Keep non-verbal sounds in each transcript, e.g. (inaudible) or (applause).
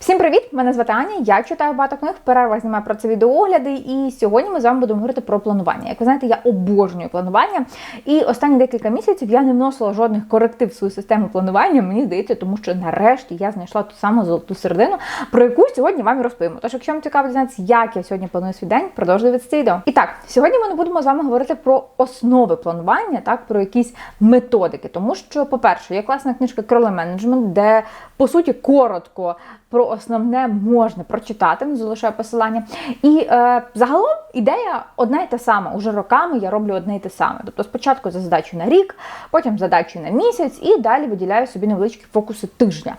Всім привіт! Мене звати Аня. Я читаю багато книг, в перервах знімаю про це відеоогляди. І сьогодні ми з вами будемо говорити про планування. Як ви знаєте, я обожнюю планування. І останні декілька місяців я не вносила жодних коректив в свою систему планування. Мені здається, тому що нарешті я знайшла ту саму золоту середину, про яку сьогодні вам і розповімо. Тож, якщо вам цікаво дізнатися, як я сьогодні планую свій день, продовжуйте це відео. І так, сьогодні ми не будемо з вами говорити про основи планування, так про якісь методики. Тому що, по-перше, є класна книжка Кроле менеджмент, де по суті коротко про основне можна прочитати, не залишаю посилання. І е, загалом ідея одна і та сама. Уже роками я роблю одне і те саме. Тобто спочатку за задачу на рік, потім задачу на місяць, і далі виділяю собі невеличкі фокуси тижня.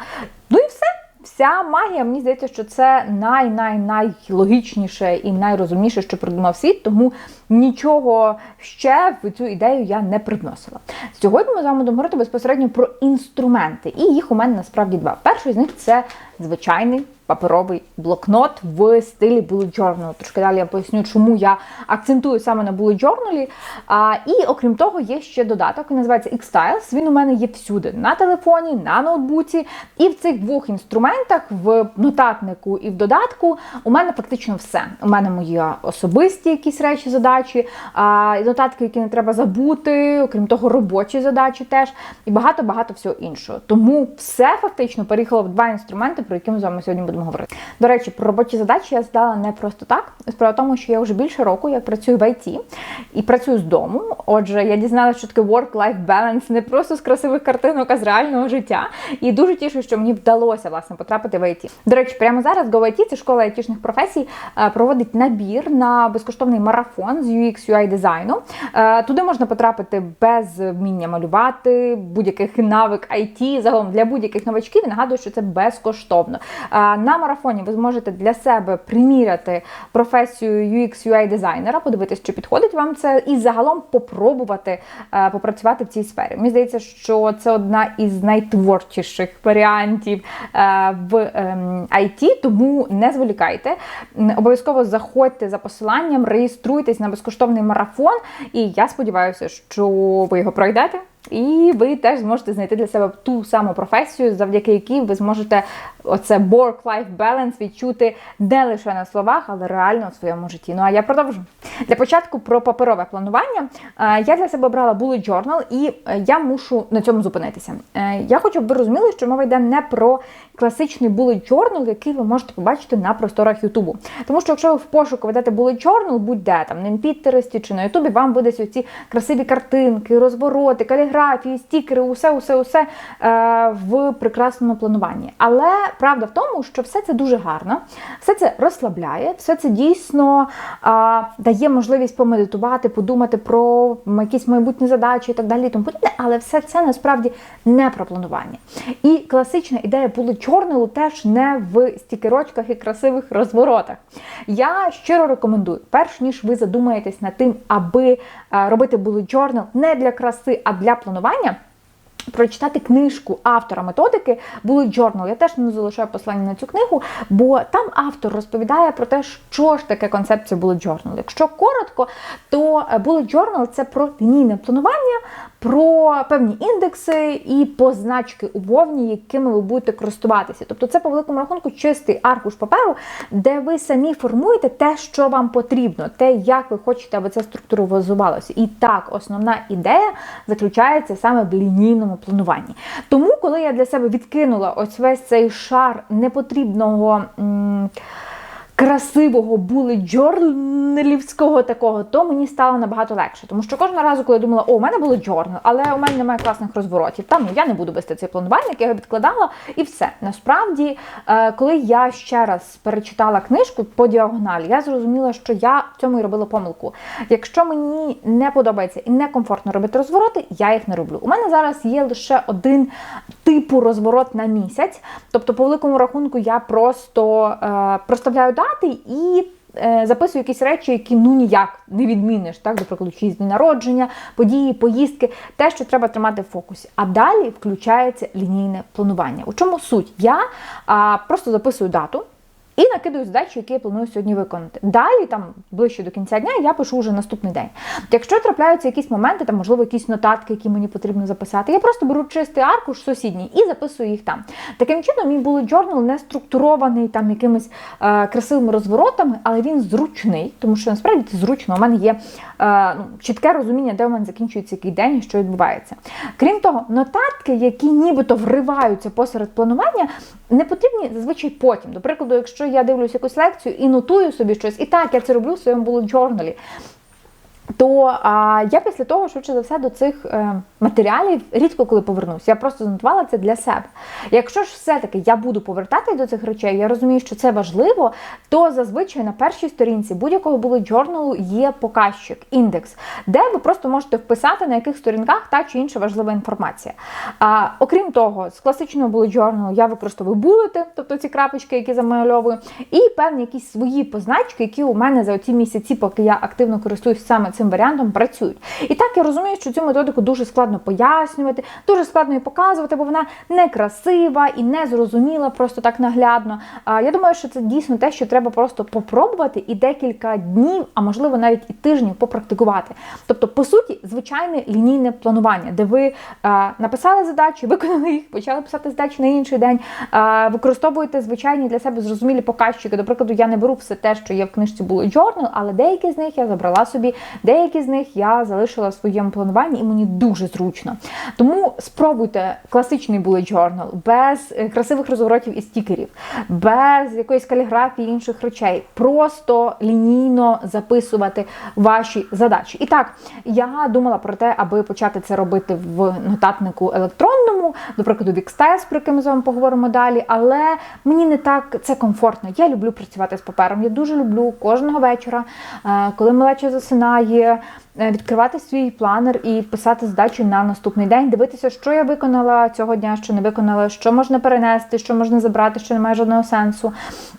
Ну і все. Вся магія, мені здається, що це най-най-найлогічніше і найрозумніше, що придумав світ, тому нічого ще в цю ідею я не привносила. Сьогодні ми з вами говорити безпосередньо про інструменти, і їх у мене насправді два. Перший з них це звичайний паперовий блокнот в стилі bullet journal. Трошки далі я поясню, чому я акцентую саме на bullet journal. І окрім того, є ще додаток, він називається X-Styles. Він у мене є всюди: на телефоні, на ноутбуці. І в цих двох інструментах, в нотатнику і в додатку, у мене фактично все. У мене мої особисті якісь речі, задачі, а, нотатки, які не треба забути, окрім того, робочі задачі теж, і багато-багато всього іншого. Тому все фактично переїхало в два інструменти, про які ми з вами сьогодні будемо говорити. До речі, про робочі задачі я здала не просто так. Справа в тому, що я вже більше року я працюю в IT і працюю з дому. Отже, я дізналася, що таке work-life balance не просто з красивих картинок, а з реального життя. І дуже тішу, що мені вдалося власне потрапити в IT. До речі, прямо зараз GoIT, це школа айтішних професій, е, проводить набір на безкоштовний марафон з UX UI дизайну. Е, туди можна потрапити без вміння малювати, будь-яких навик IT, загалом для будь-яких новачків. Нагадую, що це безкоштовно. На марафоні ви зможете для себе приміряти професію UX UI дизайнера, подивитися, чи підходить вам це, і загалом попробувати е, попрацювати в цій сфері. Мені здається, що це одна із найтворчіших варіантів е, в IT, ем, тому не зволікайте. Обов'язково заходьте за посиланням, реєструйтесь на безкоштовний марафон, і я сподіваюся, що ви його пройдете. І ви теж зможете знайти для себе ту саму професію, завдяки якій ви зможете оце work-life balance відчути не лише на словах, але реально у своєму житті. Ну а я продовжу. Для початку про паперове планування е, я для себе обрала bullet journal, і е, я мушу на цьому зупинитися. Е, я хочу, щоб ви розуміли, що мова йде не про класичний bullet journal, який ви можете побачити на просторах Ютубу. Тому що, якщо ви в пошуку ведете bullet journal, будь-де там на Pinterest чи на Ютубі, вам видасть оці красиві картинки, розвороти, каліграфії, стікери, усе, усе, усе е, в прекрасному плануванні. Але правда в тому, що все це дуже гарно, все це розслабляє, все це дійсно е, дає можливість помедитувати, подумати про якісь майбутні задачі і так далі. Тому подібне, але все це насправді не про планування. І класична ідея bullet чорнилу теж не в стікерочках і красивих розворотах. Я щиро рекомендую, перш ніж ви задумаєтесь над тим, аби е, робити bullet journal не для краси, а для планування. Прочитати книжку автора методики Bullet Journal. Я теж не залишаю послання на цю книгу, бо там автор розповідає про те, що ж таке концепція Bullet Journal. Якщо коротко, то Bullet Journal – це про лінійне планування, про певні індекси і позначки умовні, якими ви будете користуватися. Тобто, це по великому рахунку чистий аркуш паперу, де ви самі формуєте те, що вам потрібно, те, як ви хочете, аби це структурувалося. І так, основна ідея заключається саме в лінійному плануванні. Тому, коли я для себе відкинула ось весь цей шар непотрібного. М красивого були джорнелівського такого, то мені стало набагато легше. Тому що кожного разу, коли я думала, о, у мене були джорнал, але у мене немає класних розворотів. Там ну, я не буду вести цей планувальник, я його відкладала, і все. Насправді, е, коли я ще раз перечитала книжку по діагоналі, я зрозуміла, що я в цьому і робила помилку. Якщо мені не подобається і некомфортно робити розвороти, я їх не роблю. У мене зараз є лише один типу розворот на місяць. Тобто, по великому рахунку, я просто е, проставляю дати і. Е, записую якісь речі, які ну ніяк не відміниш, так, до чиїсь дні народження, події, поїздки, те, що треба тримати в фокусі. А далі включається лінійне планування. У чому суть? Я а, просто записую дату. І накидаю задачі, які я планую сьогодні виконати. Далі, там ближче до кінця дня, я пишу вже наступний день. Якщо трапляються якісь моменти, там можливо якісь нотатки, які мені потрібно записати, я просто беру чистий аркуш сусідній і записую їх там. Таким чином, мій bullet journal не структурований там якимись е, красивими розворотами, але він зручний, тому що насправді це зручно. У мене є е, ну, чітке розуміння, де у мене закінчується який день і що відбувається. Крім того, нотатки, які нібито вриваються посеред планування, не потрібні зазвичай потім. До прикладу, якщо я дивлюсь якусь лекцію і нотую собі щось, і так я це роблю в своєму bullet journal, то а, я після того, швидше за все, до цих е, матеріалів рідко коли повернусь. Я просто занотувала це для себе. Якщо ж все-таки я буду повертатись до цих речей, я розумію, що це важливо, то зазвичай на першій сторінці будь-якого bullet journal є показчик, індекс, де ви просто можете вписати, на яких сторінках та чи інша важлива інформація. А, окрім того, з класичного bullet journal я використовую булети, тобто ці крапочки, які замальовую, і певні якісь свої позначки, які у мене за ці місяці, поки я активно користуюсь саме цим варіантом працюють. І так я розумію, що цю методику дуже складно пояснювати, дуже складно її показувати, бо вона некрасива і не зрозуміла просто так наглядно. Я думаю, що це дійсно те, що треба просто попробувати і декілька днів, а можливо навіть і тижнів попрактикувати. Тобто, по суті, звичайне лінійне планування, де ви написали задачі, виконали їх, почали писати задачі на інший день, використовуєте звичайні для себе зрозумілі показчики. До прикладу, я не беру все те, що є в книжці Bullet Journal, але деякі з них я забрала собі, деякі з них я залишила в своєму плануванні, і мені дуже зручно. Тому спробуйте класичний bullet journal без е, красивих розворотів і стікерів, без якоїсь каліграфії інших речей. Просто лінійно записувати ваші задачі. І так, я думала про те, аби почати це робити в нотатнику електронному, до прикладу, Вікстес, про який ми з вами поговоримо далі. Але мені не так це комфортно. Я люблю працювати з папером. Я дуже люблю кожного вечора, е, коли малеча засинає. Е, Відкривати свій планер і писати задачі на наступний день, дивитися, що я виконала цього дня, що не виконала, що можна перенести, що можна забрати, що не має жодного сенсу.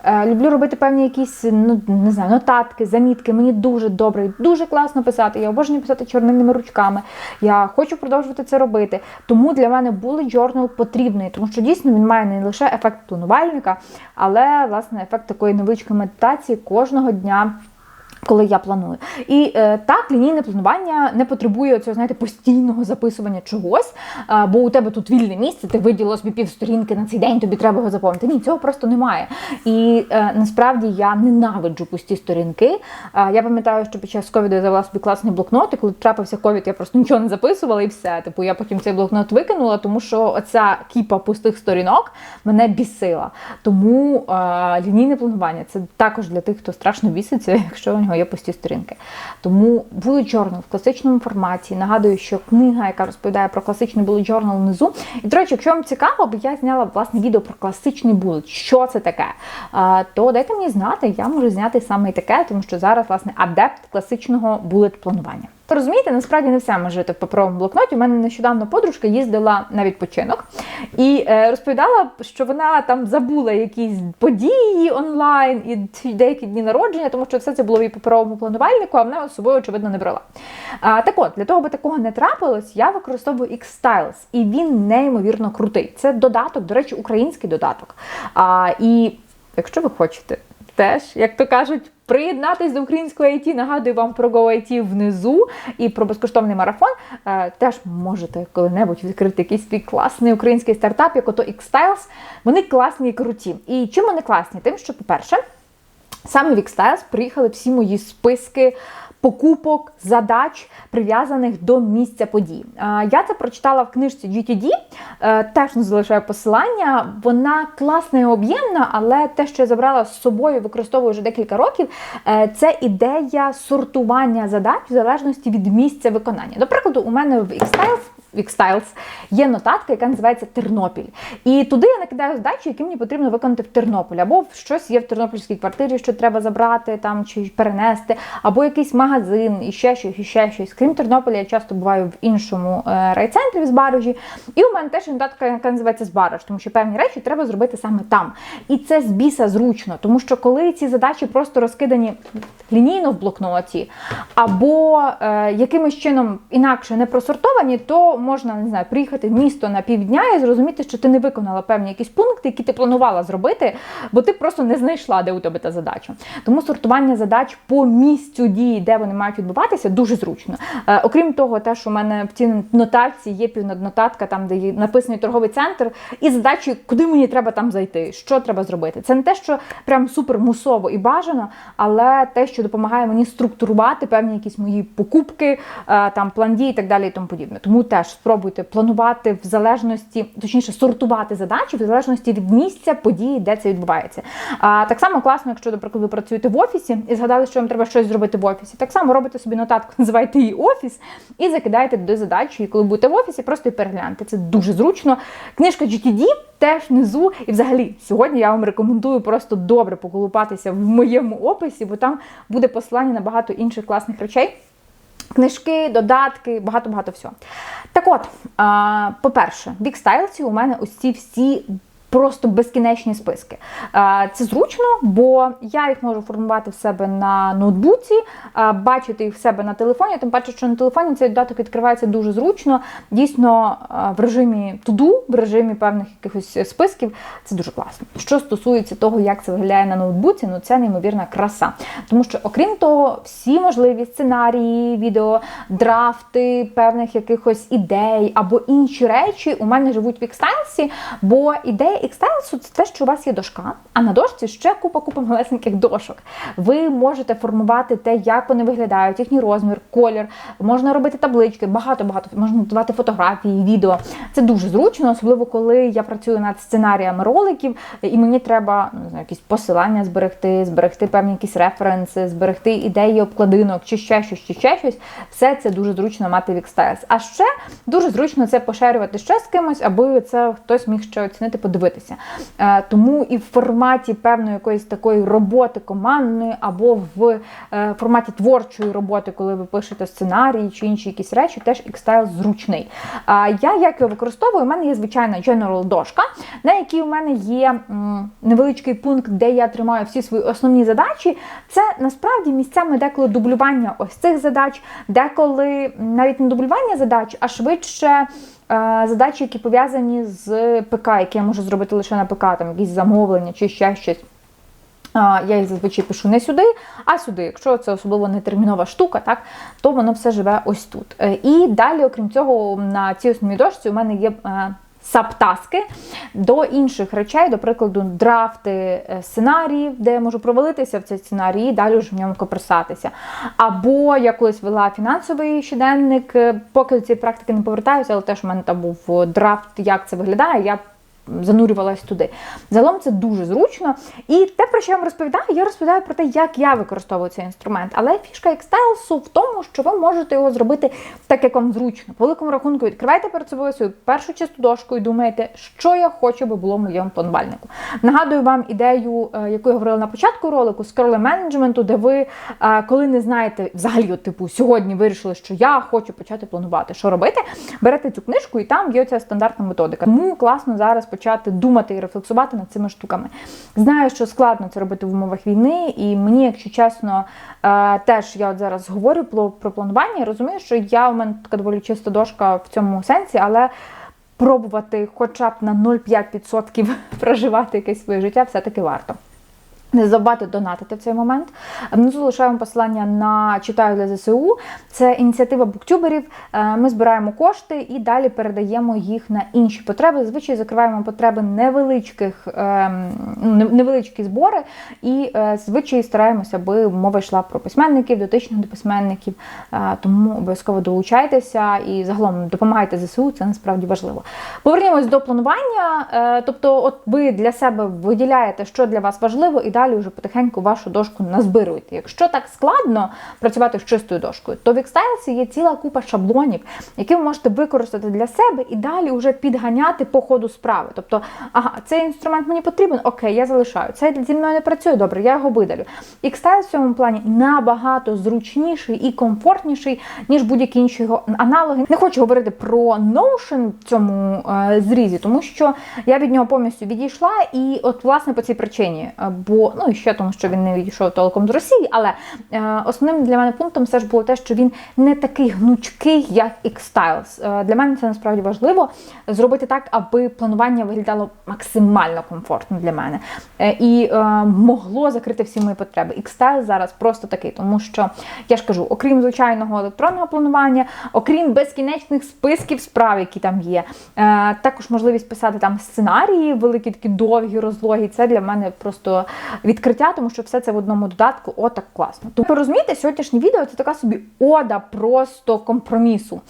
Е, люблю робити певні якісь ну не знаю, нотатки, замітки. Мені дуже добре, дуже класно писати. Я обожнюю писати чорнильними ручками. Я хочу продовжувати це робити. Тому для мене bullet journal потрібний, тому що дійсно він має не лише ефект планувальника, але власне ефект такої невеличкої медитації кожного дня. Коли я планую. І е, так, лінійне планування не потребує цього, знаєте, постійного записування чогось, бо у тебе тут вільне місце, ти виділила собі півсторінки на цей день, тобі треба його заповнити. Ні, цього просто немає. І е, насправді я ненавиджу пусті сторінки. Я пам'ятаю, що під час ковіду я завела собі класний блокнот, і коли трапився ковід, я просто нічого не записувала і все. Типу, я потім цей блокнот викинула, тому що оця кіпа пустих сторінок мене бісила. Тому лінійне планування це також для тих, хто страшно біситься, (laughs) якщо у нього є пусті сторінки. Тому bullet journal в класичному форматі. Нагадую, що книга, яка розповідає про класичний bullet journal внизу. І, до речі, якщо вам цікаво, бо я зняла власне відео про класичний bullet, що це таке, то дайте мені знати, я можу зняти саме і таке, тому що зараз, власне, адепт класичного bullet планування. Ви розумієте, насправді не все може жити в паперовому блокноті. У мене нещодавно подружка їздила на відпочинок і е, розповідала, що вона там забула якісь події онлайн і деякі дні народження, тому що все це було в її паперовому планувальнику, а вона з собою, очевидно, не брала. А, так от, для того, аби такого не трапилось, я використовую X-Styles, і він неймовірно крутий. Це додаток, до речі, український додаток. А, і якщо ви хочете теж, як то кажуть, приєднатись до української IT, нагадую вам про GoIT внизу і про безкоштовний марафон. Е, теж можете коли-небудь відкрити якийсь свій класний український стартап, як ото Xstyles. Вони класні і круті. І чим вони класні? Тим, що, по-перше, саме в Xstyles приїхали всі мої списки. Покупок, задач, прив'язаних до місця подій. Я це прочитала в книжці GTD, е, теж не залишаю посилання. Вона класна і об'ємна, але те, що я забрала з собою, використовую вже декілька років, е, це ідея сортування задач в залежності від місця виконання. До прикладу, у мене в Xstyles в є нотатка, яка називається Тернопіль. І туди я накидаю задачі, які мені потрібно виконати в Тернополі. Або щось є в тернопільській квартирі, що треба забрати там чи перенести, або якийсь магазин, і ще щось, і ще щось. Крім Тернополя, я часто буваю в іншому е, райцентрі в Збаражі. І у мене теж нотатка, яка називається Збараж, тому що певні речі треба зробити саме там. І це з біса зручно, тому що коли ці задачі просто розкидані лінійно в блокноті, або е, якимось чином інакше не просортовані, то можна не знаю, приїхати в місто на півдня і зрозуміти, що ти не виконала певні якісь пункти, які ти планувала зробити, бо ти просто не знайшла, де у тебе та задача. Тому сортування задач по місцю дії, де вони мають відбуватися, дуже зручно. Е, окрім того, те, що в мене в цій нотації є півнотатка, там де є написаний торговий центр, і задачі, куди мені треба там зайти, що треба зробити. Це не те, що прям супер мусово і бажано, але те, що допомагає мені структурувати певні якісь мої покупки, е, там план дій і так далі, і тому подібне. Тому теж спробуйте планувати в залежності, точніше, сортувати задачі в залежності від місця події, де це відбувається. А так само класно, якщо, наприклад, ви працюєте в офісі і згадали, що вам треба щось зробити в офісі. Так само робите собі нотатку, (laughs) називайте її офіс, і закидаєте туди задачу. І коли будете в офісі, просто і перегляньте. Це дуже зручно. Книжка GTD теж внизу. І взагалі, сьогодні я вам рекомендую просто добре поколупатися в моєму описі, бо там буде посилання на багато інших класних речей. Книжки, додатки, багато-багато всього. Так от, по-перше, Бікстайлці у мене ось ці всі просто безкінечні списки. Це зручно, бо я їх можу формувати в себе на ноутбуці, бачити їх в себе на телефоні. Тим паче, що на телефоні цей додаток відкривається дуже зручно. Дійсно, в режимі туду, в режимі певних якихось списків. Це дуже класно. Що стосується того, як це виглядає на ноутбуці, ну це неймовірна краса. Тому що, окрім того, всі можливі сценарії, відео, драфти певних якихось ідей або інші речі у мене живуть в Xtiles, бо ідея Xtiles – це те, що у вас є дошка, а на дошці ще купа-купа малесеньких дошок. Ви можете формувати те, як вони виглядають, їхній розмір, колір, можна робити таблички, багато-багато, можна додавати фотографії, відео. Це дуже зручно, особливо коли я працюю над сценаріями роликів, і мені треба ну, не знаю, якісь посилання зберегти, зберегти певні якісь референси, зберегти ідеї обкладинок, чи ще щось, чи ще щось. Все це дуже зручно мати в Xtiles. А ще дуже зручно це поширювати ще з кимось, аби це хтось міг ще оцінити, подивитися. Е, Тому і в форматі певної якоїсь такої роботи командної, або в е, форматі творчої роботи, коли ви пишете сценарії чи інші якісь речі, теж Xtiles зручний. Я як його використовую, у мене є звичайна General дошка, на якій у мене є невеличкий пункт, де я тримаю всі свої основні задачі. Це насправді місцями деколи дублювання ось цих задач, деколи навіть не дублювання задач, а швидше. Е, Задачі, які пов'язані з ПК, які я можу зробити лише на ПК, там якісь замовлення чи ще щось. Я їх зазвичай пишу не сюди, а сюди. Якщо це особливо не термінова штука, так, то воно все живе ось тут. Е, І далі, окрім цього, на цій основній дошці у мене є. Е, Сабтаски до інших речей, до прикладу, драфти е, сценаріїв, де я можу провалитися в цей сценарій і далі вже в ньому копирсатися. Або я колись вела фінансовий щоденник, е, поки до цієї практики не повертаюся, але теж у мене там був драфт, як це виглядає. Я занурювалась туди. Загалом це дуже зручно. І те, про що я вам розповідаю, я розповідаю про те, як я використовую цей інструмент. Але фішка Xtiles в тому, що ви можете його зробити так, як вам зручно. По великому рахунку відкривайте перед собою свою першу чисту дошку і думаєте, що я хочу, би було в моєму планувальнику. Нагадую вам ідею, е, яку я говорила на початку ролику, з менеджменту, де ви, е, коли не знаєте, взагалі, от, типу, сьогодні вирішили, що я хочу почати планувати, що робити, берете цю книжку, і там є ця стандартна методика. Тому класно зараз почати думати і рефлексувати над цими штуками. Знаю, що складно це робити в умовах війни, і мені, якщо чесно, е, теж я от зараз говорю про планування. Я розумію, що я у мене така доволі чиста дошка в цьому сенсі, але пробувати хоча б на 0,5% (laughs) проживати якесь своє життя все-таки варто. Не забувати донатити в цей момент. Внизу лишаємо посилання на читаю для ЗСУ. Це ініціатива буктюберів. Е, Ми збираємо кошти і далі передаємо їх на інші потреби. Зазвичай закриваємо потреби невеличких, ем, невеличкі збори, і е, зазвичай стараємося, аби мова йшла про письменників, дотичних до письменників. Е, Тому обов'язково долучайтеся і загалом допомагайте ЗСУ. Це насправді важливо. Повернімось до планування. Тобто, от ви для себе виділяєте, що для вас важливо, і далі вже потихеньку вашу дошку назбируєте. Якщо так складно працювати з чистою дошкою, то в Xtiles є ціла купа шаблонів, які ви можете використати для себе і далі вже підганяти по ходу справи. Тобто, ага, цей інструмент мені потрібен, окей, я залишаю. Цей зі мною не працює, добре, я його видалю. Xtiles в цьому плані набагато зручніший і комфортніший, ніж будь-які інші його аналоги. Не хочу говорити про Notion в цьому е, зрізі, тому що я від нього повністю відійшла, і от власне по цій причині. Е, Бо ну і ще тому, що він не відійшов толком з Росії. Але е, основним для мене пунктом все ж було те, що він не такий гнучкий, як X-Styles. Е, для мене це насправді важливо зробити так, аби планування виглядало максимально комфортно для мене е, і е, могло закрити всі мої потреби. X-Style зараз просто такий, тому що я ж кажу, окрім звичайного електронного планування, окрім безкінечних списків справ, які там є, е, також можливість писати там сценарії, великі такі довгі розлоги. Це для мене просто відкриття, тому що все це в одному додатку. О, так класно. Тому розумієте, сьогоднішнє відео це така собі ода просто компромісу,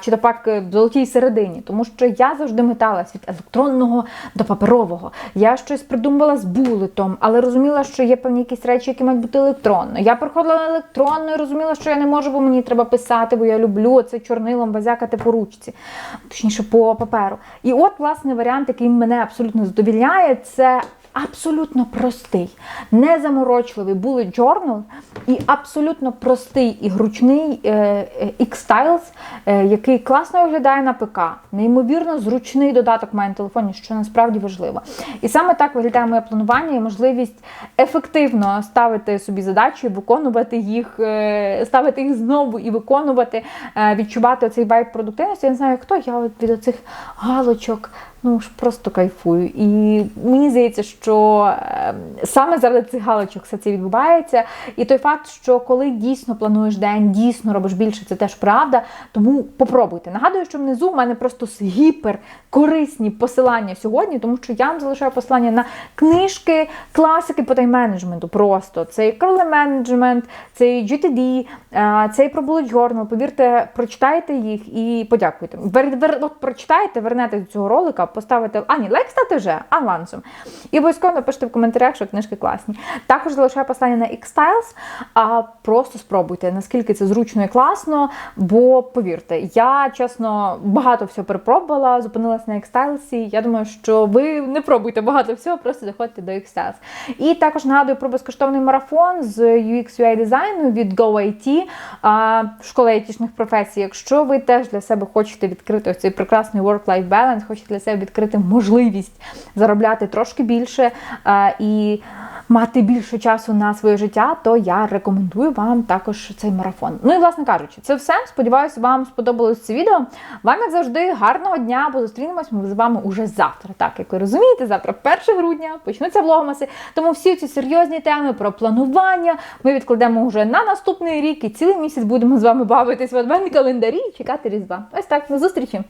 чи то пак е, в золотій середині, тому що я завжди металась від електронного до паперового. Я щось придумувала з булетом, але розуміла, що є певні якісь речі, які мають бути електронно. Я приходила електронно і розуміла, що я не можу, бо мені треба писати, бо я люблю це чорнилом базякати по ручці, точніше по паперу. І от, власне, варіант, який мене абсолютно задовільняє, це. Абсолютно простий, незаморочливий bullet journal і абсолютно простий і гручний е, е, X-Styles, е, який класно виглядає на ПК. Неймовірно зручний додаток має на телефоні, що насправді важливо. І саме так виглядає моє планування і можливість ефективно ставити собі задачі, виконувати їх, ставити їх знову і виконувати, відчувати цей вайб продуктивності. Я не знаю, хто я від оцих галочок. Ну ж просто кайфую. І мені здається, що е, саме заради цих галочок все це відбувається. І той факт, що коли дійсно плануєш день, дійсно робиш більше, це теж правда. Тому попробуйте. Нагадую, що внизу в мене просто гіпер корисні посилання сьогодні, тому що я вам залишаю посилання на книжки, класики по тайм-менеджменту. Просто цей Curly Management, цей GTD, е, цей про Bullet Journal. Повірте, прочитайте їх і подякуйте. Вер, вер, от прочитайте, вернете до цього ролика, поставите а ні, лайк ставте вже авансом. І обов'язково напишіть в коментарях, що книжки класні. Також залишаю посилання на X-Styles, а просто спробуйте, наскільки це зручно і класно. Бо повірте, я чесно багато всього перепробувала, зупинилася на X-Styles. Я думаю, що ви не пробуйте багато всього, просто заходьте до X-Styles. І також нагадую про безкоштовний марафон з UX UI дизайну від GoIT, школи айтішних професій. Якщо ви теж для себе хочете відкрити цей прекрасний work-life balance, хочете для себе відкрити можливість заробляти трошки більше і мати більше часу на своє життя, то я рекомендую вам також цей марафон. Ну і власне кажучи, це все. Сподіваюся, вам сподобалось це відео. Вам, як завжди, гарного дня, бо зустрінемось ми з вами уже завтра. Так, як ви розумієте, завтра 1 грудня почнуться влогмаси. Тому всі ці серйозні теми про планування ми відкладемо вже на наступний рік і цілий місяць будемо з вами бавитись в адвентні календарі і чекати різдва. Ось так, на зустрічі!